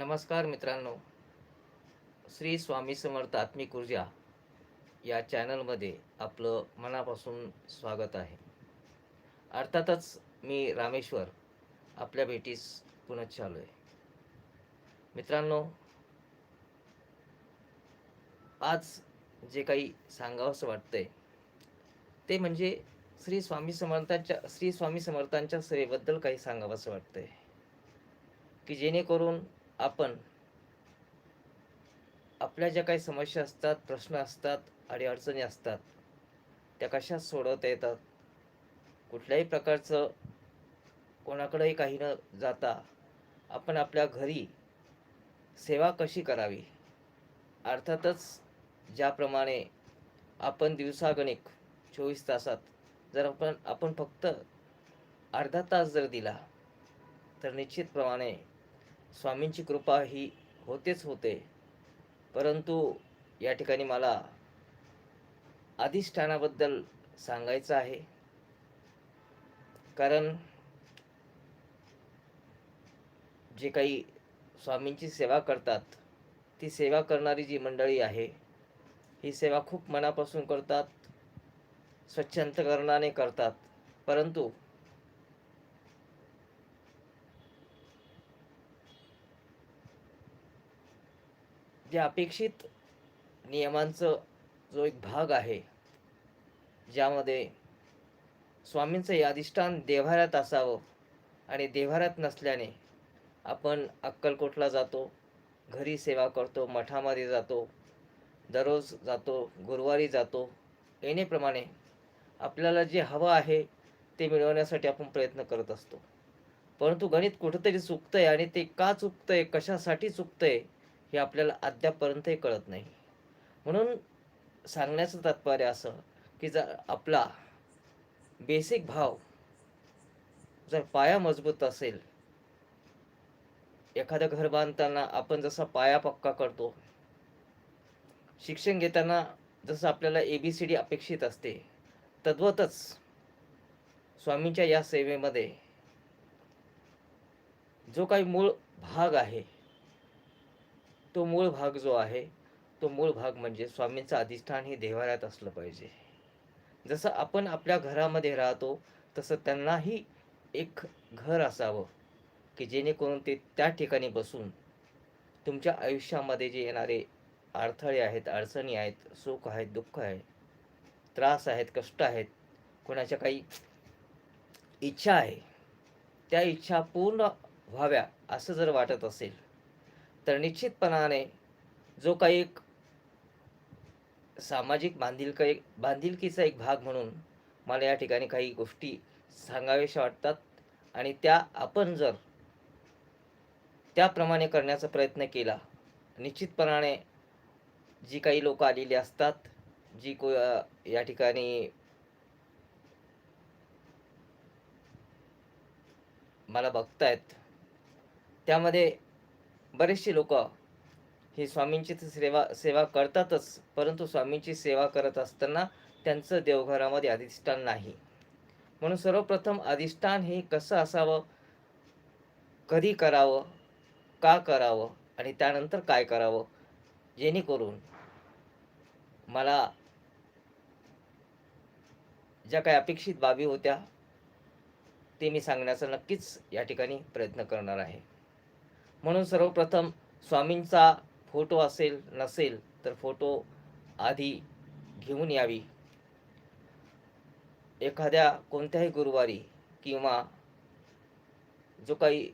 नमस्कार मित्रांनो. श्री स्वामी समर्थ आत्मिक ऊर्जा या चॅनलमध्ये आपलं मनापासून स्वागत आहे. अर्थातच मी रामेश्वर आपल्या भेटीस पुनच आलो आहे मित्रांनो आज जे काही सांगावंसं वाटतंय ते म्हणजे श्री स्वामी समर्थांच्या श्री स्वामी समर्थांच्या सेवेबद्दल काही सांगावंसं वाटतंय. की जेणेकरून आपण आपल्या ज्या काही समस्या असतात प्रश्न असतात आणि अडचणी असतात त्या कशा सोडवता येतात? कुठल्याही प्रकारचं कोणाकडेही काही न जाता आपण आपल्या घरी सेवा कशी करावी? अर्थातच ज्याप्रमाणे आपण दिवसागणिक चोवीस तासात जर आपण आपण फक्त अर्धा तास जर दिला तर निश्चितप्रमाणे स्वामींची कृपा ही होतेच होते. परंतु या ठिकाणी मला अधिष्ठानाबद्दल सांगायचं आहे. कारण जे काही स्वामींची सेवा करतात ती सेवा करणारी जी मंडळी आहे ही सेवा खूप मनापासून करतात स्वच्छ अंतकरणाने करतात. परंतु जे अपेक्षित नियमांचं जो एक भाग आहे ज्यामध्ये स्वामींचं हे अधिष्ठान देव्हाऱ्यात असावं आणि देव्हाऱ्यात नसल्याने आपण अक्कलकोटला जातो घरी सेवा करतो मठामध्ये जातो दररोज जातो गुरुवारी जातो येणेप्रमाणे आपल्याला जे हवं आहे ते मिळवण्यासाठी आपण प्रयत्न करत असतो. परंतु गणित कुठंतरी चुकतंय आणि ते का चुकतंय कशासाठी चुकतंय हे आपल्याला अद्यापपर्यंतही कळत नाही. म्हणून सांगण्याचं तात्पर्य असं की जर आपला बेसिक भाव जर पाया मजबूत असेल एखादं घर बांधताना आपण जसा पाया पक्का करतो शिक्षण घेताना जसं आपल्याला ए बी सी डी अपेक्षित असते तद्वतच स्वामींच्या या सेवेमध्ये जो काही मूळ भाग आहे तो मूळ भाग जो आहे तो मूळ भाग म्हणजे स्वामींचं अधिष्ठान हे देवाऱ्यात असलं पाहिजे. जसं आपण आपल्या घरामध्ये राहतो तसं त्यांनाही एक घर असावं की जेणेकरून ते त्या ठिकाणी बसून तुमच्या आयुष्यामध्ये जे येणारे अडथळे आहेत अडचणी आहेत सुख आहेत दुःख आहे त्रास आहेत कष्ट आहेत कोणाच्या काही इच्छा आहे त्या इच्छा पूर्ण व्हाव्या असं जर वाटत असेल तर निश्चितपणाने जो काही एक सामाजिक बांधिलका एक बांधिलकीचा एक भाग म्हणून मला या ठिकाणी काही गोष्टी सांगाव्याशा वाटतात. आणि त्या आपण जर त्याप्रमाणे करण्याचा प्रयत्न केला निश्चितपणाने जी काही लोक आलेली असतात जी को या ठिकाणी मला बघतायत त्यामध्ये बरेचसे लोक ही स्वामींची तर सेवा सेवा करतातच परंतु स्वामींची सेवा करत असताना त्यांचं देवघरामध्ये अधिष्ठान नाही. म्हणून सर्वप्रथम अधिष्ठान हे कसं असावं? कधी करावं? का करावं? आणि त्यानंतर काय करावं? जेणेकरून मला ज्या काही अपेक्षित बाबी होत्या ते मी सांगण्याचा नक्कीच या ठिकाणी प्रयत्न करणार आहे. म्हणून सर्वप्रथम स्वामींचा फोटो असेल नसेल तर फोटो आधी घेऊन यावी. एखाद्या कोणत्याही गुरुवारी किंवा जो काही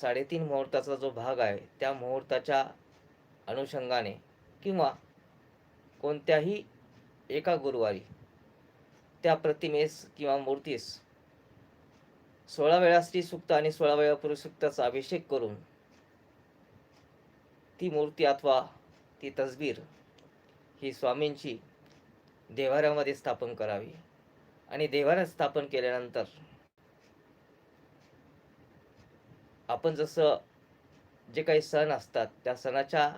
साडेतीन मुहूर्ताचा जो भाग आहे त्या मुहूर्ताच्या अनुषंगाने किंवा कोणत्याही एका गुरुवारी त्या प्रतिमेस किंवा मूर्तीस सोळा वेळा स्त्री सुक्त आणि सोळा वेळा पुरुष सुक्ताचा अभिषेक करून ती मूर्ती अथवा ती तसबीर ही स्वामींची देवाऱ्यामध्ये स्थापन करावी. आणि देवाऱ्यात स्थापन केल्यानंतर आपण जसं जे काही सण असतात त्या सणाच्या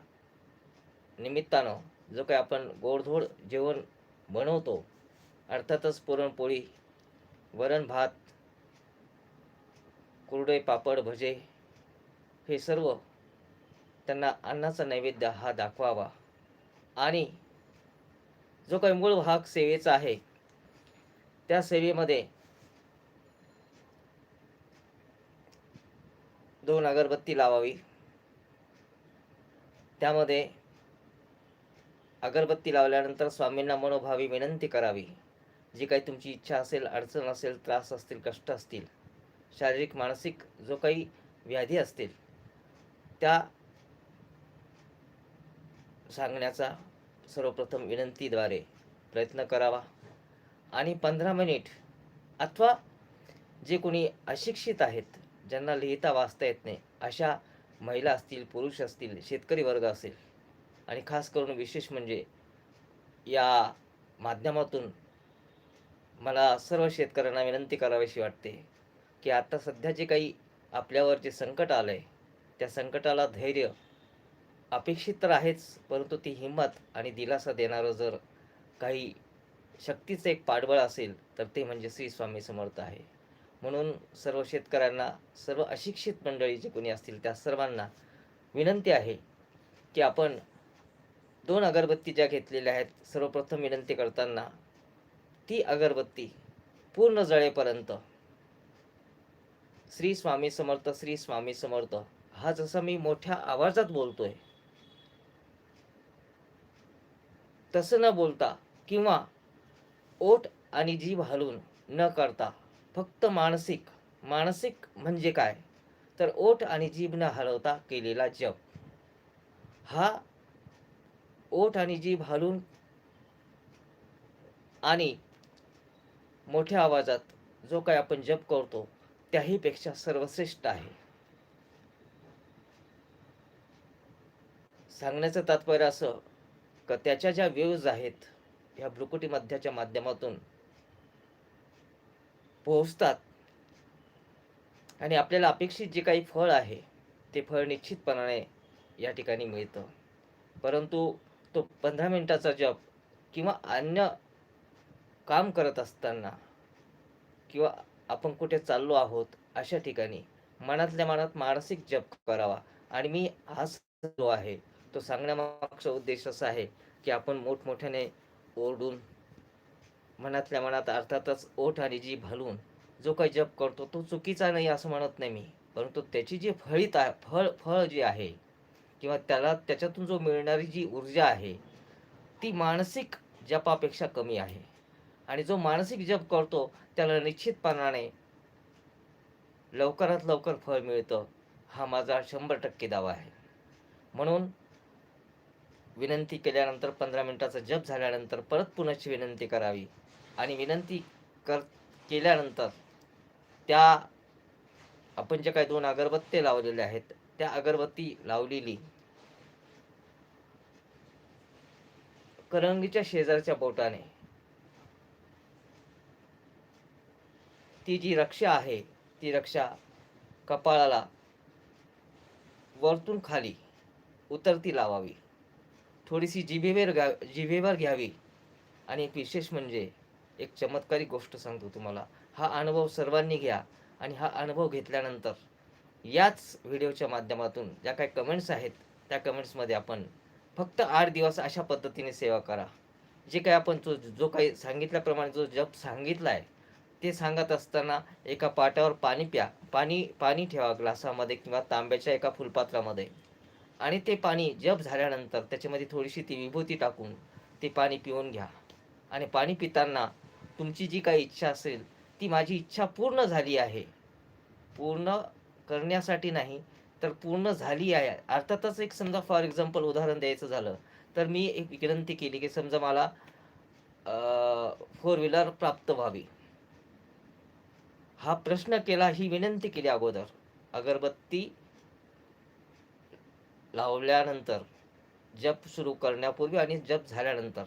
निमित्तानं जो काही आपण गोडधोड जेवण बनवतो अर्थातच पुरणपोळी वरण भात कुरडे पापड भजे हे सर्व त्यांना अन्नाचा नैवेद्य हा दाखवावा. आणि जो काही मूळ भाग सेवेचा आहे त्या सेवेमध्ये दोन अगरबत्ती लावावी. त्यामध्ये अगरबत्ती लावल्यानंतर स्वामींना मनोभावी विनंती करावी. जी काही तुमची इच्छा असेल अडचण असेल त्रास असतील कष्ट असतील शारीरिक मानसिक जो काही व्याधी असतील त्या सांगण्याचा सर्वप्रथम विनंतीद्वारे प्रयत्न करावा. आणि पंधरा मिनिट अथवा जे कोणी अशिक्षित आहेत ज्यांना लिहिता वाचता येत नाही अशा महिला असतील पुरुष असतील शेतकरी वर्ग असेल आणि खास करून विशेष म्हणजे या माध्यमातून मला सर्व शेतकऱ्यांना विनंती करावीशी वाटते की आता सध्या जे काही आपल्यावर जे संकट आलं आहे त्या संकटाला धैर्य अपेक्षित तर आहेच परंतु ती हिंमत आणि दिलासा देणारं जर काही शक्तीचं एक पाठबळ असेल तर ते म्हणजे श्री स्वामी समर्थ आहे. म्हणून सर्व शेतकऱ्यांना सर्व अशिक्षित मंडळी जे कोणी असतील त्या सर्वांना विनंती आहे की आपण दोन अगरबत्ती ज्या घेतलेल्या आहेत सर्वप्रथम विनंती करताना ती अगरबत्ती पूर्ण जळेपर्यंत श्री स्वामी समर्थ श्री स्वामी समर्थ हा जसा मी मोठ्या आवाजात बोलतोय तसं न बोलता किंवा ओठ आणि जीभ हलवून न करता फक्त मानसिक मानसिक म्हणजे काय? तर ओठ आणि जीभ न हलवता केलेला जप. हा ओठ आणि जीभ हलवून आणि मोठ्या आवाजात जो काही आपण जप करतो त्याहीपेक्षा सर्वश्रेष्ठ आहे. सांगण्याचं तात्पर्य असं का त्याच्या ज्या वेव्ज आहेत ह्या भ्रुकुटी मध्याच्या माध्यमातून पोहोचतात. आणि आपल्याला अपेक्षित जे काही फळ आहे ते फळ निश्चितपणाने या ठिकाणी मिळतं. परंतु तो पंधरा मिनिटाचा जप किंवा अन्य काम करत असताना किंवा आपण कुठे चाललो आहोत अशा ठिकाणी मनातल्या मनात मानसिक जप करावा. आणि मी हा जो आहे तो सांगण्यामागचा उद्देश असा आहे की आपण मोठमोठ्याने ओरडून मनातल्या मनात अर्थातच ओठ आणि जीभ भलून जो काही जप करतो तो चुकीचा नाही असं म्हणत नाही मी. परंतु त्याची जी फळीत आहे फळ फळ जे आहे किंवा त्याला त्याच्यातून जो मिळणारी जी ऊर्जा आहे ती मानसिक जपापेक्षा कमी आहे. आणि जो मानसिक जप करतो त्याला निश्चितपणाने लवकरात लवकर फळ मिळतं हा माझा शंभर टक्के दावा आहे. म्हणून विनंती केल्यानंतर पंधरा मिनिटाचा जप झाल्यानंतर परत पुनश्च विनंती करावी. आणि विनंती कर केल्यानंतर त्या आपण जे काही दोन अगरबत्ते लावलेले आहेत त्या अगरबत्ती लावलेली करंगीच्या शेजारच्या बोटाने ती जी रक्षा आहे ती रक्षा कपाळाला वरतून खाली उतरती लावावी. थोडीशी जिभेवर घ्या जिभेवर घ्यावी. आणि एक विशेष म्हणजे एक चमत्कारिक गोष्ट सांगतो तुम्हाला. हा अनुभव सर्वांनी घ्या आणि हा अनुभव घेतल्यानंतर याच व्हिडिओच्या माध्यमातून ज्या काही कमेंट्स आहेत त्या कमेंट्समध्ये आपण फक्त आठ दिवस अशा पद्धतीने सेवा करा. जे काही आपण जो जो काही सांगितल्याप्रमाणे जो जप सांगितला आहे ते सांगत असताना एका पाटावर पाणी प्या पाणी पाणी ठेवा ग्लासामध्ये किंवा तांब्याच्या एका फुलपात्रामध्ये. आणि ते पाणी जप झाल्यानंतर त्याच्यामध्ये थोडीशी ती विभूती टाकून ते पाणी पिऊन घ्या. आणि पाणी पिताना तुमची जी काही इच्छा असेल ती माझी इच्छा पूर्ण झाली आहे. पूर्ण करण्यासाठी नाही तर पूर्ण झाली आहे. अर्थातच एक समजा फॉर एक्झाम्पल उदाहरण द्यायचं झालं तर मी एक विनंती केली की समजा मला फोर व्हीलर प्राप्त व्हावी. हा प्रश्न केला ही विनंती केली अगोदर. अगरबत्ती लावल्यानंतर जप सुरू करण्यापूर्वी आणि जप झाल्यानंतर.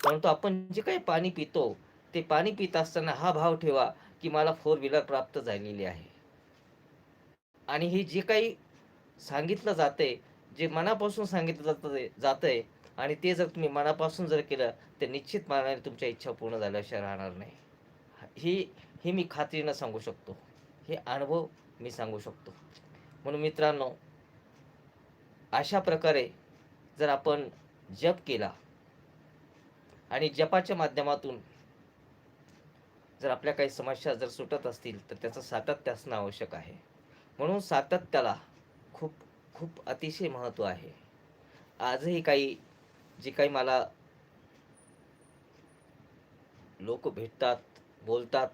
परंतु आपण जे काही पाणी पितो ते पाणी पित असताना हा भाव ठेवा की मला फोर व्हीलर प्राप्त झालेली आहे. आणि हे जे काही सांगितलं जाते जे मनापासून सांगितलं जातं जातंय आणि ते जर तुम्ही मनापासून जर केलं तर निश्चित मनाने तुमच्या इच्छा पूर्ण झाल्याशिवाय राहणार नाही. ही ही मी खात्रीनं सांगू शकतो. हे अनुभव मी सांगू शकतो. म्हणून मित्रांनो अशा प्रकारे जर आपण जप केला आणि जपाच्या माध्यमातून जर आपल्या काही समस्या जर सुटत असतील तर त्याचं सातत्य असणं आवश्यक आहे. म्हणून सातत्याला खूप खूप अतिशय महत्त्व आहे. आजही काही जे काही मला लोक भेटतात बोलतात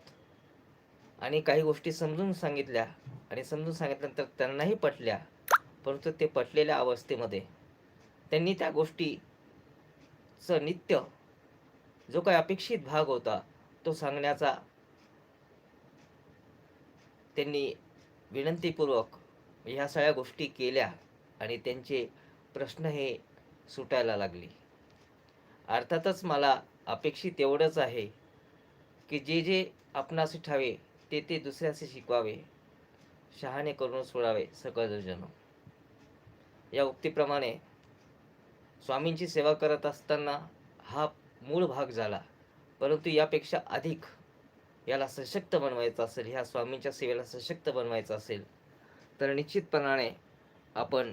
आणि काही गोष्टी समजून सांगितल्या आणि समजून सांगितल्यानंतर त्यांनाही पटल्या परंतु ते पटलेल्या अवस्थेमध्ये. त्यांनी त्या गोष्टीचं नित्य जो काही अपेक्षित भाग होता तो सांगण्याचा त्यांनी विनंतीपूर्वक ह्या सगळ्या गोष्टी केल्या आणि त्यांचे प्रश्न हे सुटायला लागले. अर्थातच मला अपेक्षित एवढंच आहे की जे जे आपणास ठावे ते ते दुसऱ्याशी शिकवावे शहाणे करून सोडावे सकलजन या उक्तीप्रमाणे स्वामींची सेवा करत असताना हा मूळ भाग झाला. परंतु यापेक्षा अधिक याला सशक्त बनवायचं असेल ह्या स्वामींच्या सेवेला सशक्त बनवायचं असेल तर निश्चितपणाने आपण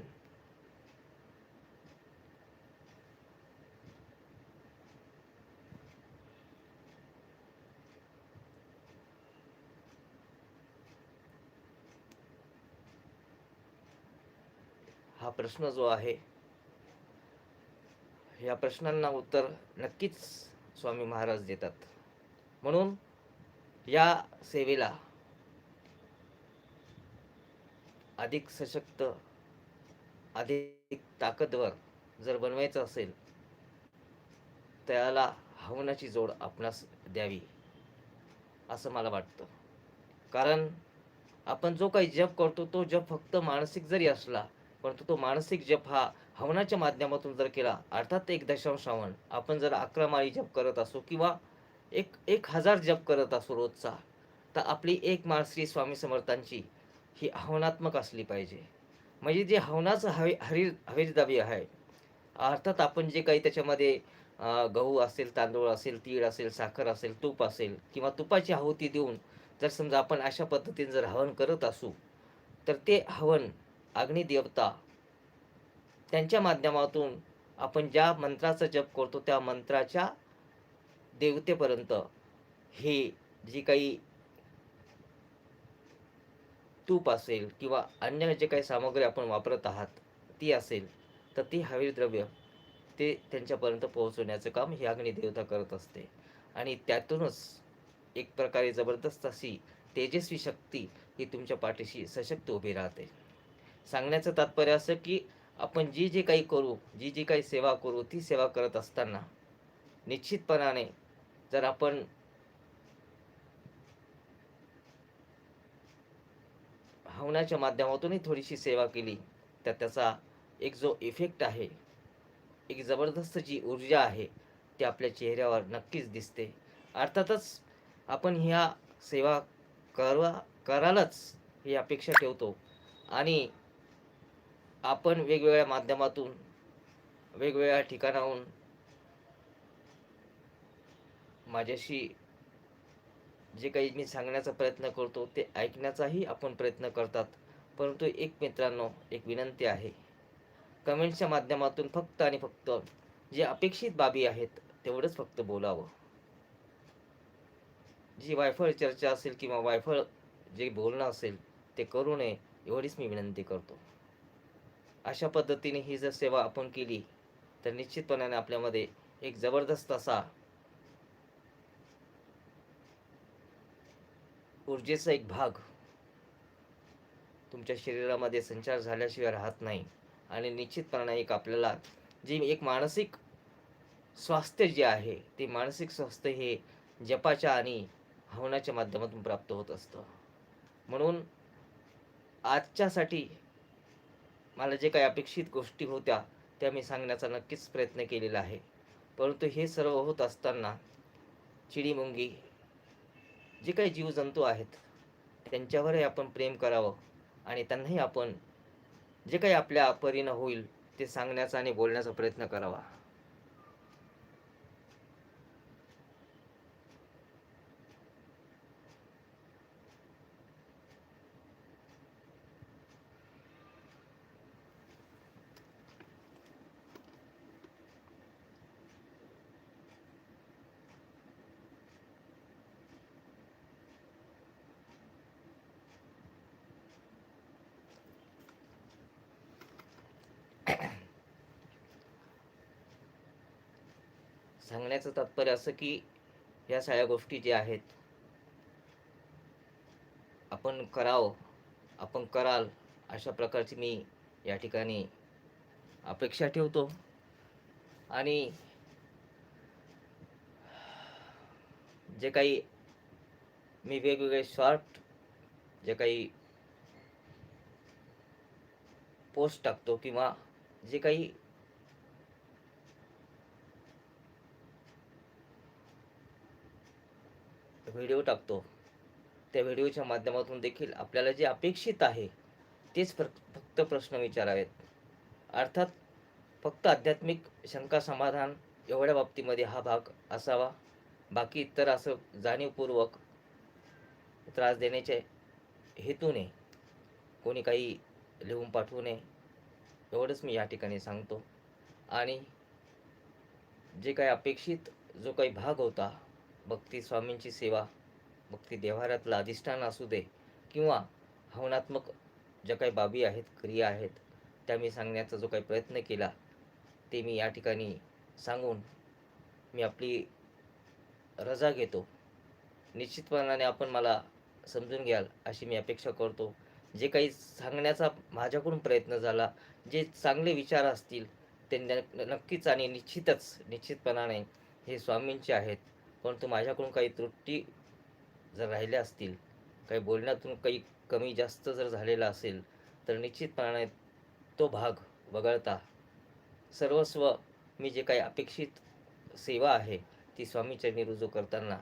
हा प्रश्न जो आहे या प्रश्नांना उत्तर नक्कीच स्वामी महाराज देतात. म्हणून या सेवेला अधिक सशक्त अधिक ताकदवर जर बनवायचं असेल त्याला हवनाची जोड आपणास द्यावी असं मला वाटतं. कारण आपण जो काही जप करतो तो जप फक्त मानसिक जरी असला परंतु तो मानसिक जप हा हवनाच्या माध्यमातून जर केला अर्थात एक दशांश हवन आपण जर अकरा माळी जप करत असू किंवा एक एक हजार जप करत असो रोजचा तर आपली एक माळ श्री स्वामी समर्थांची ही हवनात्मक असली पाहिजे. म्हणजे जे हवनाचं हवे हरी हवेदाबी आहे अर्थात आपण जे काही त्याच्यामध्ये गहू असेल तांदूळ असेल तीळ असेल साखर असेल तूप असेल किंवा तुपाची आहुती देऊन जर समजा आपण अशा पद्धतीने जर हवन करत असू तर ते हवन अग्निदेवता. त्यांच्या माध्यमातून आपण ज्या मंत्राचा जप करतो त्या मंत्राच्या देवतेपर्यंत हे जी काही तूप असेल किंवा अन्य जे काही सामग्री आपण वापरत आहात ती असेल तर ती हवीद्रव्य ते त्यांच्यापर्यंत पोहोचवण्याचं काम ही अग्निदेवता करत असते. आणि त्यातूनच एक प्रकारे जबरदस्त अशी तेजस्वी शक्ती ही तुमच्या पाठीशी सशक्त उभी राहते. सांगण्याचं तात्पर्य असं की आपण जी जी काही करू जी जी काही सेवा करू ती सेवा करत असताना निश्चितपणाने जर आपण भावनाच्या माध्यमातूनही थोडीशी सेवा केली तर त्याचा एक जो इफेक्ट आहे एक जबरदस्त जी ऊर्जा आहे ती आपल्या चेहऱ्यावर नक्कीच दिसते. अर्थातच आपण ह्या सेवा करवा करायलाच ही अपेक्षा ठेवतो. आणि आपण वेगवेगळ्या माध्यमातून वेगवेगळ्या ठिकाणाहून माझ्याशी जे काही मी सांगण्याचा प्रयत्न करतो ते ऐकण्याचाही आपण प्रयत्न करतात. परंतु एक मित्रांनो एक विनंती आहे. कमेंटच्या माध्यमातून फक्त आणि फक्त जे अपेक्षित बाबी आहेत तेवढंच फक्त बोलावं. जी वायफळ चर्चा असेल किंवा वायफळ जे बोलणं असेल ते करू नये एवढीच मी विनंती करतो. अशा पद्धतीने ही जर सेवा आपण केली तर निश्चितपणाने आपल्यामध्ये एक जबरदस्त असा ऊर्जेचा एक भाग तुमच्या शरीरामध्ये संचार झाल्याशिवाय राहत नाही. आणि निश्चितपणाने एक आपल्याला जी एक मानसिक स्वास्थ्य जे आहे ते मानसिक स्वास्थ्य हे जपाच्या आणि हवनाच्या माध्यमातून प्राप्त होत असतं. म्हणून आजच्यासाठी मला जे काही अपेक्षित गोष्टी होत्या त्या मी सांगण्याचा नक्कीच प्रयत्न केलेला आहे. परंतु हे सर्व होत असताना चिडीमुंगी जे काही जीवजंतू आहेत त्यांच्यावरही आपण प्रेम करावं आणि त्यांनाही आपण जे काही आपल्या परीनं होईल ते सांगण्याचा आणि बोलण्याचा प्रयत्न करावा. सांगण्याचं तात्पर्य असं की या सगळ्या गोष्टी ज्या आहेत आपण करावं आपण कराल अशा प्रकारची मी या ठिकाणी अपेक्षा ठेवतो. आणि जे काही मी वेगवेगळे शॉर्ट जे काही पोस्ट टाकतो किंवा जे काही व्हिडिओ टाकतो. त्या व्हिडिओच्या माध्यमातून देखील आपल्याला जे अपेक्षित आहे तेच फक- फक्त प्रश्न विचारावेत. अर्थात फक्त आध्यात्मिक शंका समाधान एवढ्या बाबतीमध्ये हा भाग असावा. बाकी इतर असं जाणीवपूर्वक त्रास देण्याच्या हेतूने कोणी काही लिहून पाठवू नये एवढंच मी या ठिकाणी सांगतो. आणि जे काही अपेक्षित जो काही भाग होता भक्ती स्वामींची सेवा भक्ती देव्हाऱ्यातलं अधिष्ठान असू दे किंवा हवनात्मक ज्या काही बाबी आहेत क्रिया आहेत त्या मी सांगण्याचा जो काही प्रयत्न केला ते मी या ठिकाणी सांगून मी आपली रजा घेतो. निश्चितपणाने आपण मला समजून घ्याल अशी मी अपेक्षा करतो. जे काही सांगण्याचा माझ्याकडून प्रयत्न झाला जे चांगले विचार असतील ते न- नक्कीच आणि निश्चितच निश्चितपणाने हे स्वामींचे आहेत. परंतु माझ्याकडून काही त्रुटी जर राहिल्या असतील काही बोलण्यातून काही कमी जास्त जर झालेला असेल तर निश्चितपणाने तो भाग वगळता. सर्वस्व मी जे काही अपेक्षित सेवा आहे ती स्वामीचरणी रुजू करताना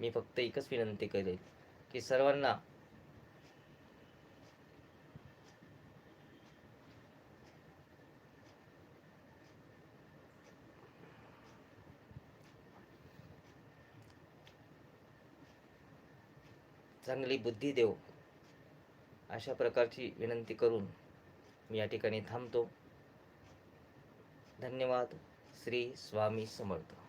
मी फक्त एकच विनंती करेल की सर्वांना चांगली बुद्धी देव अशा प्रकारची विनंती करून मी या ठिकाणी थांबतो. धन्यवाद. श्री स्वामी समर्थ.